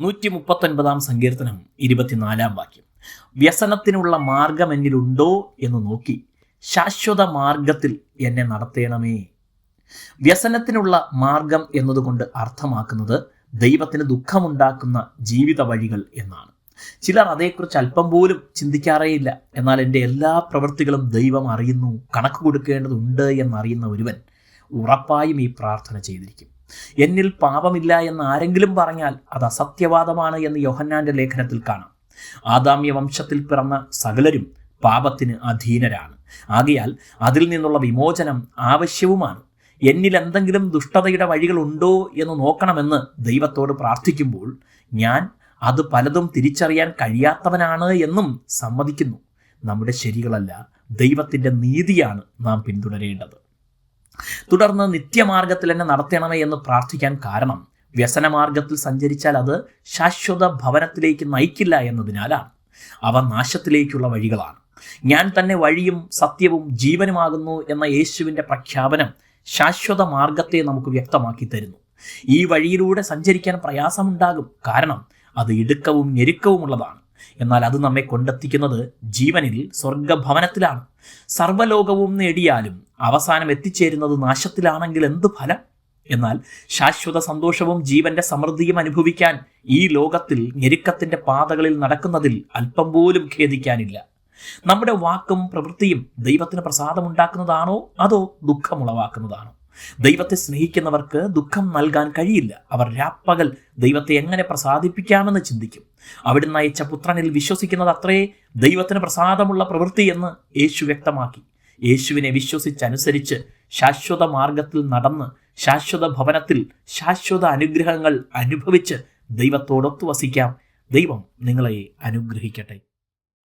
നൂറ്റി മുപ്പത്തൊൻപതാം സങ്കീർത്തനം ഇരുപത്തിനാലാം വാക്യം. വ്യസനത്തിനുള്ള മാർഗം എന്നിലുണ്ടോ എന്ന് നോക്കി ശാശ്വത മാർഗത്തിൽ എന്നെ നടത്തേണമേ. വ്യസനത്തിനുള്ള മാർഗം എന്നതുകൊണ്ട് അർത്ഥമാക്കുന്നത് ദൈവത്തിന് ദുഃഖമുണ്ടാക്കുന്ന ജീവിത വഴികൾ എന്നാണ്. ചിലർ അതേക്കുറിച്ച് അല്പം പോലും ചിന്തിക്കാറേയില്ല. എന്നാൽ എന്റെ എല്ലാ പ്രവൃത്തികളും ദൈവം അറിയുന്നു. കണക്ക് കൊടുക്കേണ്ടതുണ്ട് എന്നറിയുന്ന ഒരുവൻ ഉറപ്പായും ഈ പ്രാർത്ഥന ചെയ്തിരിക്കും. എന്നിൽ പാപമില്ല എന്ന് ആരെങ്കിലും പറഞ്ഞാൽ അത് അസത്യവാദമാണ് എന്ന് യോഹന്നാന്റെ ലേഖനത്തിൽ കാണാം. ആദാമ്യ വംശത്തിൽ പിറന്ന സകലരും പാപത്തിന് അധീനരാണ്. ആകയാൽ അതിൽ നിന്നുള്ള വിമോചനം ആവശ്യവുമാണ്. എന്നിൽ എന്തെങ്കിലും ദുഷ്ടതയുടെ വഴികളുണ്ടോ എന്ന് നോക്കണമെന്ന് ദൈവത്തോട് പ്രാർത്ഥിക്കുമ്പോൾ ഞാൻ അത് പലതും തിരിച്ചറിയാൻ കഴിയാത്തവനാണ് എന്നും സമ്മതിക്കുന്നു. നമ്മുടെ ശരികളല്ല ദൈവത്തിന്റെ നീതിയാണ് നാം പിന്തുടരേണ്ടത്. തുടർന്ന് നിത്യമാർഗത്തിൽ എന്നെ നടത്തണമേ എന്ന് പ്രാർത്ഥിക്കാൻ കാരണം വ്യസനമാർഗത്തിൽ സഞ്ചരിച്ചാൽ അത് ശാശ്വത ഭവനത്തിലേക്ക് നയിക്കില്ല എന്നതിനാലാണ്. അവ നാശത്തിലേക്കുള്ള വഴികളാണ്. ഞാൻ തന്നെ വഴിയും സത്യവും ജീവനുമാകുന്നു എന്ന യേശുവിന്റെ പ്രഖ്യാപനം ശാശ്വത മാർഗത്തെ നമുക്ക് വ്യക്തമാക്കി തരുന്നു. ഈ വഴിയിലൂടെ സഞ്ചരിക്കാൻ പ്രയാസമുണ്ടാകും. കാരണം അത് ഇടുക്കവും ഞെരുക്കവുമുള്ളതാണ്. എന്നാൽ അത് നമ്മെ കൊണ്ടെത്തിക്കുന്നത് ജീവനിൽ സ്വർഗഭവനത്തിലാണ്. സർവലോകവും നേടിയാലും അവസാനം എത്തിച്ചേരുന്നത് നാശത്തിലാണെങ്കിൽ എന്ത് ഫലം? എന്നാൽ ശാശ്വത സന്തോഷവും ജീവന്റെ സമൃദ്ധിയും അനുഭവിക്കാൻ ഈ ലോകത്തിൽ ഞെരുക്കത്തിന്റെ പാതകളിൽ നടക്കുന്നതിൽ അല്പം പോലും ഖേദിക്കാനില്ല. നമ്മുടെ വാക്കും പ്രവൃത്തിയും ദൈവത്തിന് പ്രസാദമുണ്ടാക്കുന്നതാണോ അതോ ദുഃഖമുളവാക്കുന്നതാണോ? ദൈവത്തെ സ്നേഹിക്കുന്നവർക്ക് ദുഃഖം നൽകാൻ കഴിയില്ല. അവർ രാപ്പകൽ ദൈവത്തെ എങ്ങനെ പ്രസാദിപ്പിക്കാമെന്ന് ചിന്തിക്കും. അവിടുന്ന് അയച്ച പുത്രനിൽ വിശ്വസിക്കുന്നത് അത്രേ ദൈവത്തിന് പ്രസാദമുള്ള പ്രവൃത്തി എന്ന് യേശു വ്യക്തമാക്കി. യേശുവിനെ വിശ്വസിച്ചനുസരിച്ച് ശാശ്വത മാർഗത്തിൽ നടന്ന് ശാശ്വത ഭവനത്തിൽ ശാശ്വത അനുഗ്രഹങ്ങൾ അനുഭവിച്ച് ദൈവത്തോടൊത്തു വസിക്കാം. ദൈവം നിങ്ങളെ അനുഗ്രഹിക്കട്ടെ.